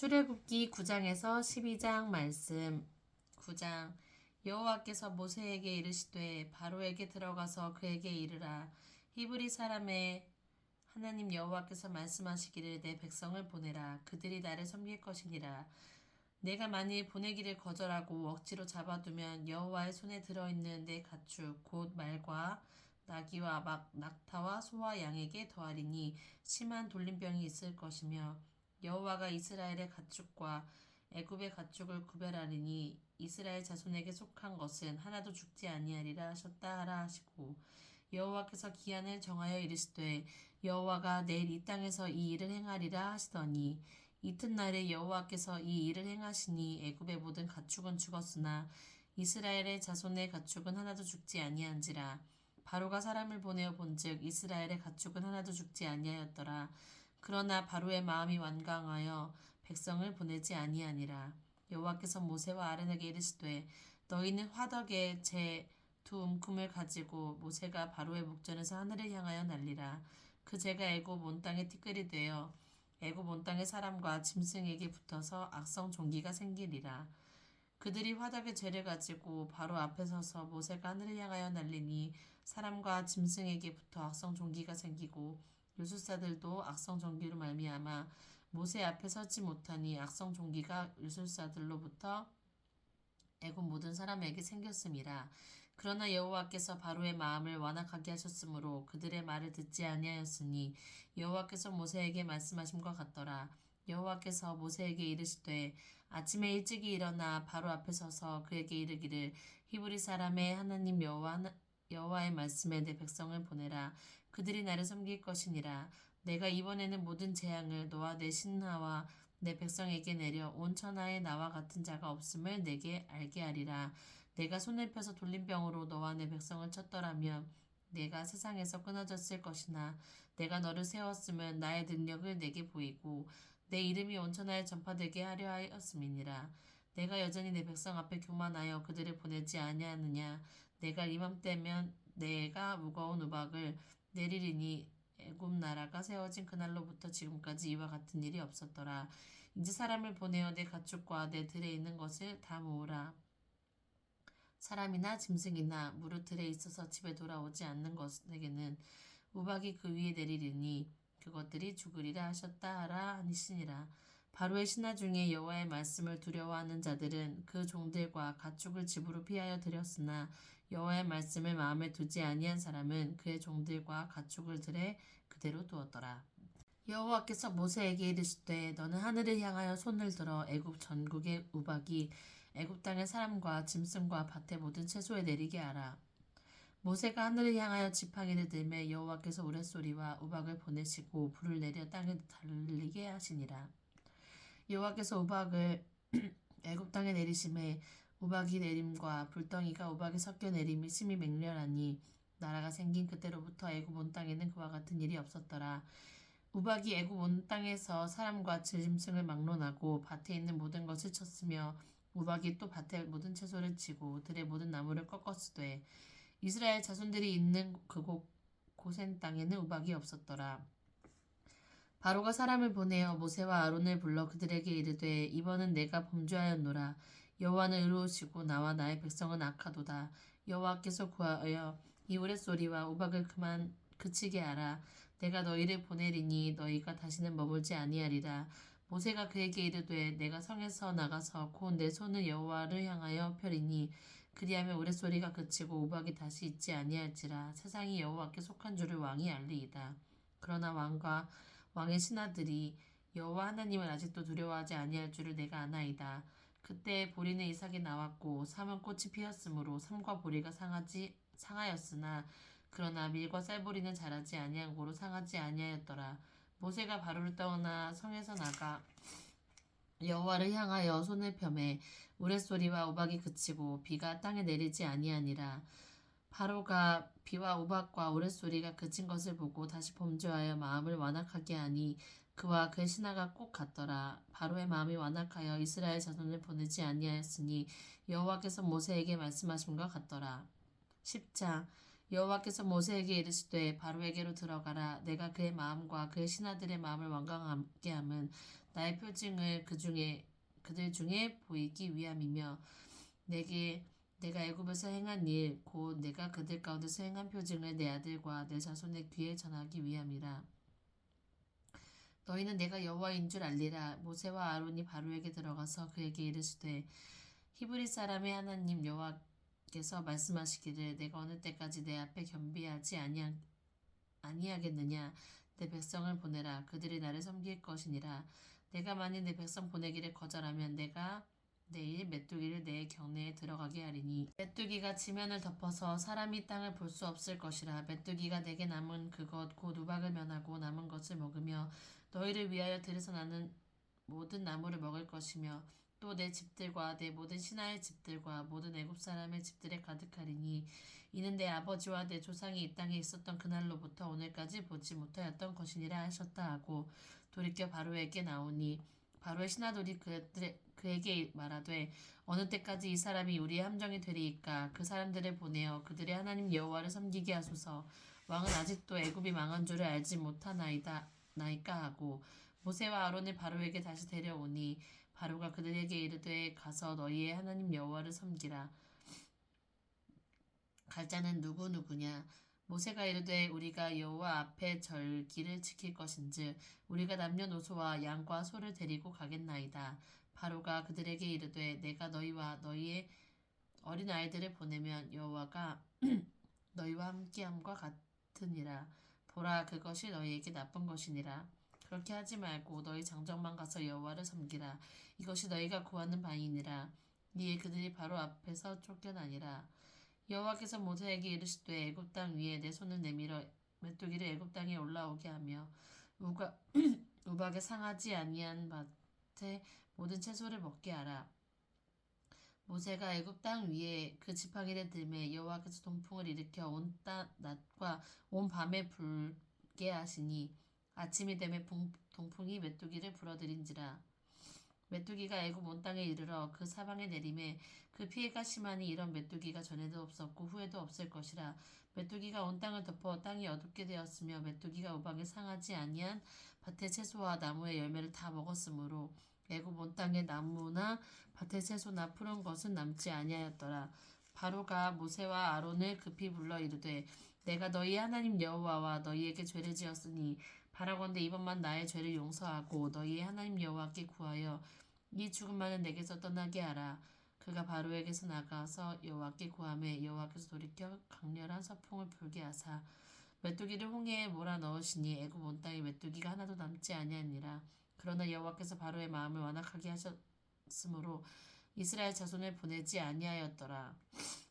출애굽기 9장에서 12장 말씀. 9장. 여호와께서 모세에게 이르시되 바로에게 들어가서 그에게 이르라. 히브리 사람의 하나님 여호와께서 말씀하시기를 내 백성을 보내라. 그들이 나를 섬길 것이니라. 내가 만일 보내기를 거절하고 억지로 잡아두면 여호와의 손에 들어있는 내 가축 곧 말과 나귀와 막 낙타와 소와 양에게 더하리니 심한 돌림병이 있을 것이며 여호와가 이스라엘의 가축과 애굽의 가축을 구별하리니 이스라엘 자손에게 속한 것은 하나도 죽지 아니하리라 하셨다 하라 하시고 여호와께서 기한을 정하여 이르시되 여호와가 내일 이 땅에서 이 일을 행하리라 하시더니 이튿날에 여호와께서 이 일을 행하시니 애굽의 모든 가축은 죽었으나 이스라엘의 자손의 가축은 하나도 죽지 아니한지라 바로가 사람을 보내어 본즉 이스라엘의 가축은 하나도 죽지 아니하였더라 그러나 바로의 마음이 완강하여 백성을 보내지 아니하니라. 여호와께서 모세와 아론에게 이르시되 너희는 화덕에 제 두 움큼을 가지고 모세가 바로의 목전에서 하늘을 향하여 날리라. 그 제가 애굽 온 땅에 티끌이 되어 애굽 온 땅의 사람과 짐승에게 붙어서 악성 종기가 생기리라. 그들이 화덕의 죄를 가지고 바로 앞에 서서 모세가 하늘을 향하여 날리니 사람과 짐승에게 붙어 악성 종기가 생기고 요술사들도 악성 종기로 말미암아 모세 앞에 서지 못하니 악성 종기가 요술사들로부터 애굽 모든 사람에게 생겼음이라. 그러나 여호와께서 바로의 마음을 완악하게 하셨으므로 그들의 말을 듣지 아니하였으니 여호와께서 모세에게 말씀하심과 같더라. 여호와께서 모세에게 이르시되 아침에 일찍이 일어나 바로 앞에 서서 그에게 이르기를 히브리 사람의 하나님 여호와 여호와의 말씀에 내 백성을 보내라. 그들이 나를 섬길 것이니라. 내가 이번에는 모든 재앙을 너와 내 신하와 내 백성에게 내려 온 천하에 나와 같은 자가 없음을 내게 알게 하리라. 내가 손을 펴서 돌림병으로 너와 내 백성을 쳤더라면 내가 세상에서 끊어졌을 것이나 내가 너를 세웠으면 나의 능력을 내게 보이고 내 이름이 온 천하에 전파되게 하려 하였음이니라. 내가 여전히 내 백성 앞에 교만하여 그들을 보내지 아니하느냐. 내가 이맘때면 내가 무거운 우박을 내리리니 애굽 나라가 세워진 그날로부터 지금까지 이와 같은 일이 없었더라. 이제 사람을 보내어 내 가축과 내 들에 있는 것을 다 모으라. 사람이나 짐승이나 무릇 들에 있어서 집에 돌아오지 않는 것에게는 우박이 그 위에 내리리니 그것들이 죽으리라 하셨다 하라 하시니라. 바로의 신하 중에 여호와의 말씀을 두려워하는 자들은 그 종들과 가축을 집으로 피하여 들였으나 여호와의 말씀을 마음에 두지 아니한 사람은 그의 종들과 가축을 들에 그대로 두었더라. 여호와께서 모세에게 이르시되 너는 하늘을 향하여 손을 들어 애굽 전국의 우박이 애굽 땅의 사람과 짐승과 밭의 모든 채소에 내리게 하라. 모세가 하늘을 향하여 지팡이를 들매 여호와께서 우레소리와 우박을 보내시고 불을 내려 땅에 달리게 하시니라. 여호와께서 우박을 애굽 땅에 내리심에 우박이 내림과 불덩이가 우박에 섞여 내림이 심히 맹렬하니 나라가 생긴 그때로부터 애굽 온 땅에는 그와 같은 일이 없었더라. 우박이 애굽 온 땅에서 사람과 짐승을 막론하고 밭에 있는 모든 것을 쳤으며 우박이 또 밭의 모든 채소를 치고 들의 모든 나무를 꺾었으되 이스라엘 자손들이 있는 그곳 고센 땅에는 우박이 없었더라. 바로가 사람을 보내어 모세와 아론을 불러 그들에게 이르되 이번은 내가 범죄하였노라 여호와는 의로우시고 나와 나의 백성은 악하도다. 여호와께서 구하여 이 우레소리와 우박을 그만 그치게 하라. 내가 너희를 보내리니 너희가 다시는 머물지 아니하리라. 모세가 그에게 이르되 내가 성에서 나가서 곧 내 손을 여호와를 향하여 펴리니 그리하면 우레소리가 그치고 우박이 다시 있지 아니할지라. 세상이 여호와께 속한 줄을 왕이 알리이다. 그러나 왕과 왕의 신하들이 여호와 하나님을 아직도 두려워하지 아니할 줄을 내가 아나이다. 그때 보리는 이삭이 나왔고 삼은 꽃이 피었으므로 삼과 보리가 상하지 상하였으나 그러나 밀과 쌀보리는 자라지 아니한 고로 상하지 아니하였더라. 모세가 바로를 떠나 성에서 나가 여호와를 향하여 손을 펴매 우레소리와 우박이 그치고 비가 땅에 내리지 아니하니라. 바로가 비와 우박과 우레소리가 그친 것을 보고 다시 범죄하여 마음을 완악하게 하니 그와 그의 신하가 꼭 같더라. 바로의 마음이 완악하여 이스라엘 자손을 보내지 아니하였으니 여호와께서 모세에게 말씀하심과 같더라. 10장 여호와께서 모세에게 이르시되 바로에게로 들어가라 내가 그의 마음과 그의 신하들의 마음을 완강하게 함은 나의 표징을 그 중에 그들 중에 보이기 위함이며 내게 내가 애굽에서 행한 일 곧 내가 그들 가운데서 행한 표징을 내 아들과 내 자손의 귀에 전하기 위함이라 너희는 내가 여호와인 줄 알리라. 모세와 아론이 바로에게 들어가서 그에게 이르시되 히브리 사람의 하나님 여호와께서 말씀하시기를 내가 어느 때까지 내 앞에 겸비하지 아니하, 아니하겠느냐? 내 백성을 보내라. 그들이 나를 섬길 것이니라. 내가 만일 내 백성 보내기를 거절하면 내가 내일 메뚜기를 내 경내에 들어가게 하리니 메뚜기가 지면을 덮어서 사람이 땅을 볼 수 없을 것이라. 메뚜기가 내게 남은 그것 곧 우박을 면하고 남은 것을 먹으며 너희를 위하여 들에서 나는 모든 나무를 먹을 것이며 또 내 집들과 내 모든 신하의 집들과 모든 애굽 사람의 집들에 가득하리니 이는 내 아버지와 내 조상이 이 땅에 있었던 그날로부터 오늘까지 보지 못하였던 것이니라 하셨다 하고 돌이켜 바로에게 나오니 바로의 신하들이 그에게 말하되 어느 때까지 이 사람이 우리의 함정이 되리이까? 그 사람들을 보내어 그들의 하나님 여호와를 섬기게 하소서. 왕은 아직도 애굽이 망한 줄을 알지 못하나이다 나이까 하고 모세와 아론을 바로에게 다시 데려오니 바로가 그들에게 이르되 가서 너희의 하나님 여호와를 섬기라. 갈 자는 누구 누구냐? 모세가 이르되 우리가 여호와 앞에 절기를 지킬 것인즉 우리가 남녀노소와 양과 소를 데리고 가겠나이다. 바로가 그들에게 이르되 내가 너희와 너희의 어린 아이들을 보내면 여호와가 너희와 함께함과 같으니라 보라 그것이 너희에게 나쁜 것이니라. 그렇게 하지 말고 너희 장정만 가서 여호와를 섬기라. 이것이 너희가 구하는 바이니라. 이에 그들이 바로 앞에서 쫓겨나니라. 여호와께서 모세에게 이르시되 애굽 땅 위에 내 손을 내밀어 메뚜기를 애굽 땅에 올라오게 하며 우가, 우박에 상하지 아니한 밭에 모든 채소를 먹게 하라. 모세가 애굽 땅 위에 그 지팡이를 들매 여호와께서 동풍을 일으켜 온 따, 낮과 온 밤에 불게 하시니 아침이 되매 풍- 동풍이 메뚜기를 불어들인지라. 메뚜기가 애굽 온 땅에 이르러 그 사방에 내림에 그 피해가 심하니 이런 메뚜기가 전에도 없었고 후에도 없을 것이라. 메뚜기가 온 땅을 덮어 땅이 어둡게 되었으며 메뚜기가 우박에 상하지 아니한 밭의 채소와 나무의 열매를 다 먹었으므로 애굽 온 땅의 나무나 밭의 채소나 푸른 것은 남지 아니하였더라. 바로가 모세와 아론을 급히 불러 이르되 내가 너희 하나님 여호와와 너희에게 죄를 지었으니 바라건대 이번만 나의 죄를 용서하고 너희의 하나님 여호와께 구하여 이 죽음만은 내게서 떠나게 하라. 그가 바로에게서 나가서 여호와께 구하매 여호와께서 돌이켜 강렬한 서풍을 불게 하사 메뚜기를 홍해에 몰아 넣으시니 애굽 온 땅에 메뚜기가 하나도 남지 아니하니라 그러나 여호와께서 바로의 마음을 완악하게 하셨으므로 이스라엘 자손을 보내지 아니하였더라.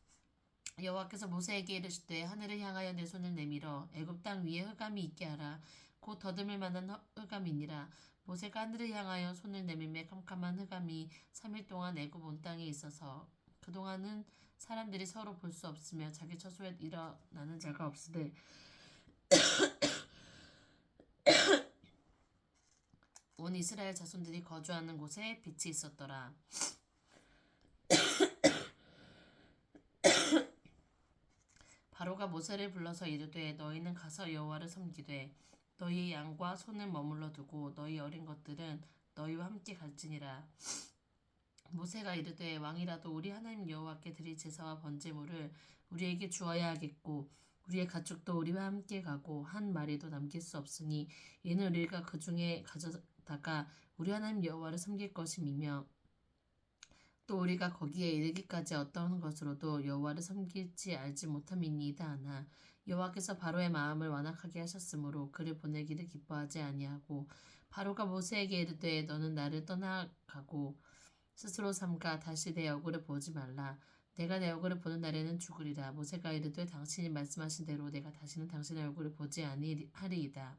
여호와께서 모세에게 이르시되 하늘을 향하여 내 손을 내밀어 애굽 땅 위에 흑암이 있게 하라. 곧 더듬을 만한 흑- 흑암이니라. 모세가 하늘을 향하여 손을 내밀매 캄캄한 흑암이 3일 동안 애굽 온 땅에 있어서 그동안은 사람들이 서로 볼 수 없으며 자기 처소에 일어나는 자가 없으되 온 이스라엘 자손들이 거주하는 곳에 빛이 있었더라. 바로가 모세를 불러서 이르되 너희는 가서 여호와를 섬기되 너희 양과 소는 머물러 두고 너희 어린 것들은 너희와 함께 갈지니라. 모세가 이르되 왕이라도 우리 하나님 여호와께 드릴 제사와 번제물을 우리에게 주어야 하겠고 우리의 가축도 우리와 함께 가고 한 마리도 남길 수 없으니 이는 우리가 그 중에 가져 다가 우리 하나님 여호와를 섬길 것임이며 또 우리가 거기에 이르기까지 어떤 것으로도 여호와를 섬길지 알지 못함이니이다 하나 여호와께서 바로의 마음을 완악하게 하셨으므로 그를 보내기를 기뻐하지 아니하고 바로가 모세에게 이르되 너는 나를 떠나가고 스스로 삼가 다시 내 얼굴을 보지 말라. 내가 내 얼굴을 보는 날에는 죽으리라. 모세가 이르되 당신이 말씀하신 대로 내가 다시는 당신의 얼굴을 보지 아니하리이다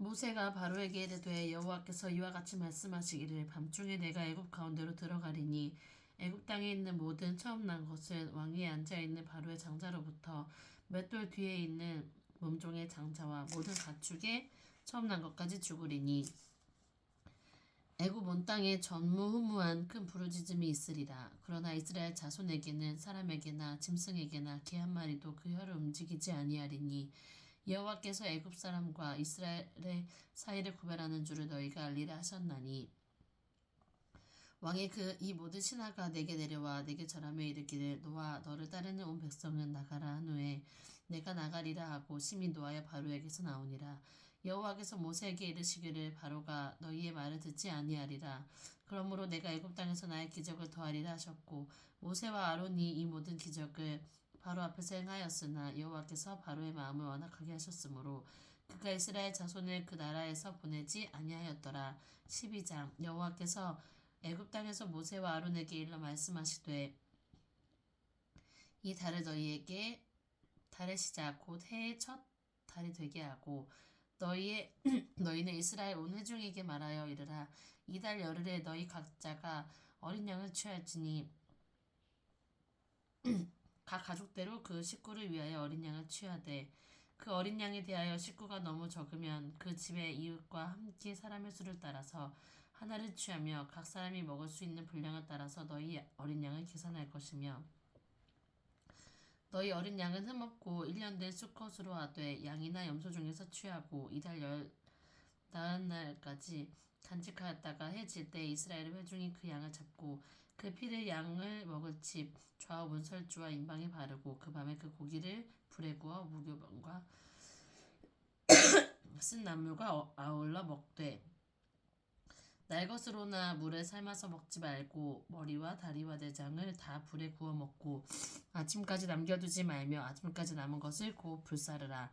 모세가 바로에게 이르되 여호와께서 이와 같이 말씀하시기를 밤중에 내가 애굽 가운데로 들어가리니 애굽 땅에 있는 모든 처음 난 것은 왕위에 앉아 있는 바로의 장자로부터 몇 돌 뒤에 있는 몸종의 장자와 모든 가축의 처음 난 것까지 죽으리니 애굽 온 땅에 전무후무한 큰 부르짖음이 있으리라. 그러나 이스라엘 자손에게는 사람에게나 짐승에게나 개 한 마리도 그 혀를 움직이지 아니하리니 여호와께서 애굽 사람과 이스라엘의 사이를 구별하는 줄을 너희가 알리라 하셨나니 왕의 그 이 모든 신하가 내게 내려와 내게 절하며 이르기를 너와 너를 따르는 온 백성은 나가라 한 후에 내가 나가리라 하고 심히 노하여 바로에게서 나오니라. 여호와께서 모세에게 이르시기를 바로가 너희의 말을 듣지 아니하리라. 그러므로 내가 애굽 땅에서 나의 기적을 더하리라 하셨고 모세와 아론이 이 모든 기적을 바로 앞에서 행하였으나 여호와께서 바로의 마음을 완악하게 하셨으므로 그가 이스라엘 자손을 그 나라에서 보내지 아니하였더라. 12장 여호와께서 애굽 땅에서 모세와 아론에게 일러 말씀하시되 이 달을 너희에게 달의 시작 곧 해의 첫 달이 되게 하고 너희의 너희는 이스라엘 온 회중에게 말하여 이르라. 이달 열흘에 너희 각자가 어린 양을 취할지니 각 가족대로 그 식구를 위하여 어린 양을 취하되 그 어린 양에 대하여 식구가 너무 적으면 그 집의 이웃과 함께 사람의 수를 따라서 하나를 취하며 각 사람이 먹을 수 있는 분량을 따라서 너희 어린 양을 계산할 것이며 너희 어린 양은 흠없고 1년 된 수컷으로 하되 양이나 염소 중에서 취하고 이달 열 나흔 날까지 간직하였다가 해질 때 이스라엘 회중이 그 양을 잡고 그 피를 양을 먹을 집 좌우 문설주와 인방에 바르고 그 밤에 그 고기를 불에 구워 무교병과 쓴 나물과 어- 아울러 먹되 날 것으로나 물에 삶아서 먹지 말고 머리와 다리와 내장을 다 불에 구워 먹고 아침까지 남겨두지 말며 아침까지 남은 것을 곧 불사르라.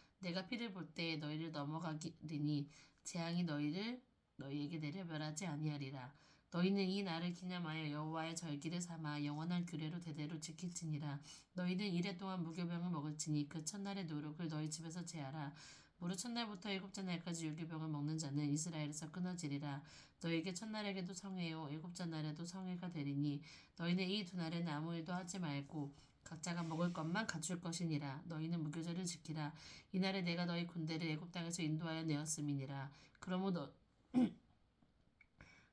내가 피를 볼때 너희를 넘어가리니 재앙이 너희를 너희에게 내려 멸하지 아니하리라. 너희는 이 날을 기념하여 여호와의 절기를 삼아 영원한 규례로 대대로 지킬지니라. 너희는 이래 동안 무교병을 먹을지니 그 첫날의 노력을 너희 집에서 제하라. 무릇 첫날부터 일곱째 날까지 유교병을 먹는 자는 이스라엘에서 끊어지리라. 너에게 첫날에게도 성회요 일곱째 날에도 성회가 되리니 너희는 이 두 날에는 아무 일도 하지 말고 각자가 먹을 것만 갖출 것이니라. 너희는 무교절을 지키라. 이날에 내가 너희 군대를 애굽 땅에서 인도하여 내었음이니라. 그러므로 너,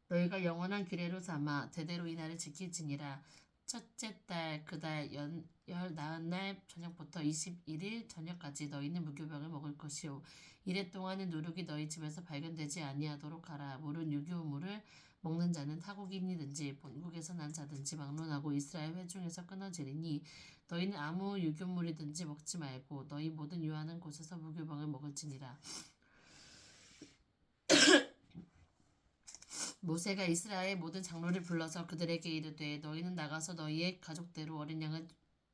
너희가 영원한 규례로 삼아 대대로 이날을 지킬지니라. 첫째 달 그달 열 나흔 날 저녁부터 21일 저녁까지 너희는 무교병을 먹을 것이요 이래 동안은 누룩이 너희 집에서 발견되지 아니하도록 하라. 물은 유교물을 먹는 자는 타국인이든지 본국에서 난 자든지 막론하고 이스라엘 회중에서 끊어지리니 너희는 아무 유교물이든지 먹지 말고 너희 모든 유하는 곳에서 무교병을 먹을지니라. 모세가 이스라엘 모든 장로를 불러서 그들에게 이르되 너희는 나가서 너희의 가족대로 어린 양을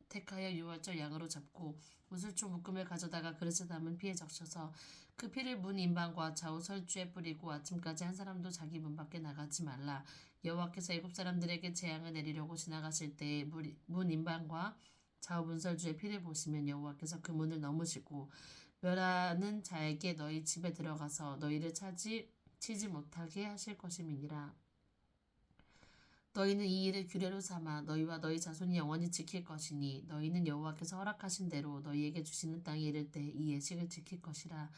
택하여 유월절 양으로 잡고 우슬초 묶음을 가져다가 그릇에 담은 피에 적셔서 그 피를 문 인방과 좌우 설주에 뿌리고 아침까지 한 사람도 자기 문 밖에 나가지 말라. 여호와께서 애굽 사람들에게 재앙을 내리려고 지나가실 때에 물- 문 인방과 좌우 문설주의 피를 보시면 여호와께서 그 문을 넘으시고 멸하는 자에게 너희 집에 들어가서 너희를 차지 치지 못하게 하실 것임이니라. 너희는 이 일을 규례로 삼아 너희와 너희 자손이 영원히 지킬 것이니 너희는 여호와께서 허락하신 대로 너희에게 주시는 땅에 이를 때 이 예식을 지킬 것이라.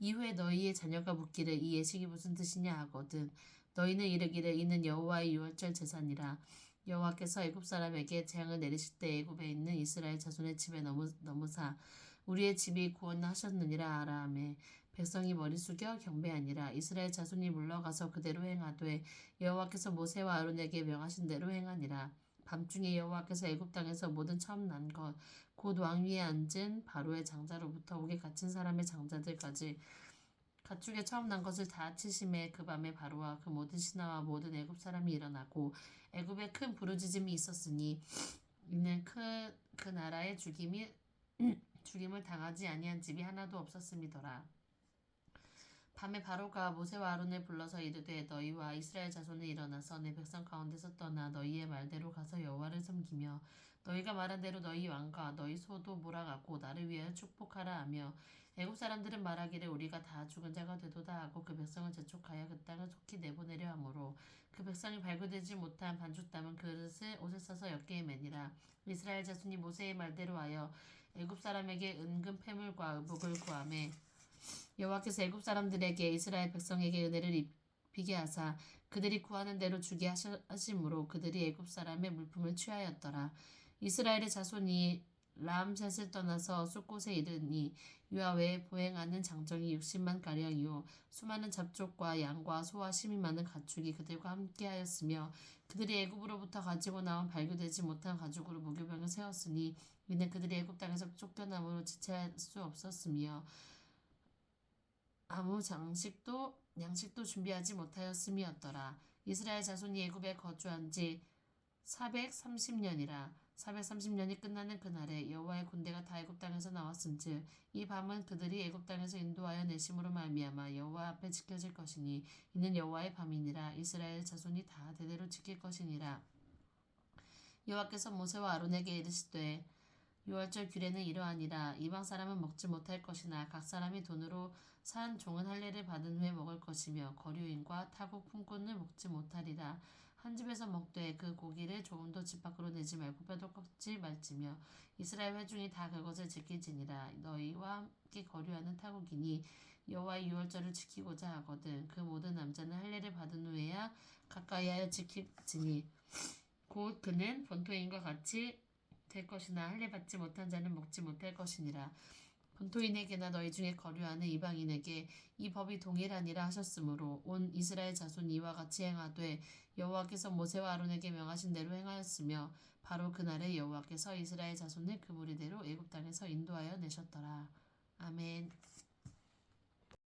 이후에 너희의 자녀가 묻기를 이 예식이 무슨 뜻이냐 하거든 너희는 이르기를 이는 여호와의 유월절 제사니라. 여호와께서 애굽 사람에게 재앙을 내리실 때 애굽에 있는 이스라엘 자손의 집에 넘으, 넘으사 우리의 집이 구원하셨느니라 아라함에 백성이 머리 숙여 경배하니라 이스라엘 자손이 물러가서 그대로 행하되 여호와께서 모세와 아론에게 명하신 대로 행하니라 밤중에 여호와께서 애굽 땅에서 모든 처음 난 것 곧 왕위에 앉은 바로의 장자로부터 옥에 갇힌 사람의 장자들까지 가축에 처음 난 것을 다 치심에 그 밤에 바로와 그 모든 신하와 모든 애굽 사람이 일어나고 애굽에 큰 부르짖음이 있었으니 이는 그, 그 나라의 죽임이 죽임을 당하지 아니한 집이 하나도 없었음이더라. 밤에 바로가 모세와 아론을 불러서 이르되 너희와 이스라엘 자손이 일어나서 내 백성 가운데서 떠나 너희의 말대로 가서 여호와를 섬기며 너희가 말한 대로 너희 왕과 너희 소도 몰아가고 나를 위하여 축복하라 하며 애굽 사람들은 말하기를 우리가 다 죽은 자가 되도다 하고 그 백성을 재촉하여 그 땅을 속히 내보내려 하므로 그 백성이 발굴되지 못한 반죽 담은 그릇을 옷에 싸서 엮개에 매니라. 이스라엘 자손이 모세의 말대로 하여 애굽 사람에게 은금 패물과 의복을 구하매 여호와께서 애굽 사람들에게 이스라엘 백성에게 은혜를 입히게 하사 그들이 구하는 대로 주게 하심으로 그들이 애굽 사람의 물품을 취하였더라. 이스라엘의 자손이 라암셋을 떠나서 숫곳에 이르니 유아 외에 보행하는 장정이 60만 가량이요 수많은 잡족과 양과 소와 심이 많은 가축이 그들과 함께하였으며 그들이 애굽으로부터 가지고 나온 발교되지 못한 가죽으로 무교병을 세웠으니 이는 그들이 애굽 땅에서 쫓겨남으로 지체할 수 없었으며 아무 장식도 양식도 준비하지 못하였음이었더라. 이스라엘 자손이 애굽에 거주한 지 430년이라 430년이 끝나는 그날에 여호와의 군대가 다 애굽 땅에서 나왔은즉 이 밤은 그들이 애굽 땅에서 인도하여 내심으로 말미암아 여호와 앞에 지켜질 것이니 이는 여호와의 밤이니라. 이스라엘 자손이 다 대대로 지킬 것이니라. 여호와께서 모세와 아론에게 이르시되 유월절 규례는 이러하니라. 이방 사람은 먹지 못할 것이나 각 사람이 돈으로 산 종은 할례를 받은 후에 먹을 것이며 거류인과 타국 품꾼을 먹지 못하리라. 한 집에서 먹되 그 고기를 조금도 집 밖으로 내지 말고 뼈도 꺾지 말지며 이스라엘 회중이 다 그것을 지킬지니라. 너희와 함께 거류하는 타국이니 여호와의 유월절을 지키고자 하거든 그 모든 남자는 할례를 받은 후에야 가까이하여 지킬지니 곧 그는 본토인과 같이 될 것이나 할례 받지 못한 자는 먹지 못할 것이니라 본토인에게나 너희 중에 거류하는 이방인에게 이 법이 동일하니라 하셨으므로 온 이스라엘 자손 이와 같이 행하되 여호와께서 모세와 아론에게 명하신 대로 행하였으며 바로 그날에 여호와께서 이스라엘 자손을 그 무리대로 애굽 땅에서 인도하여 내셨더라 아멘.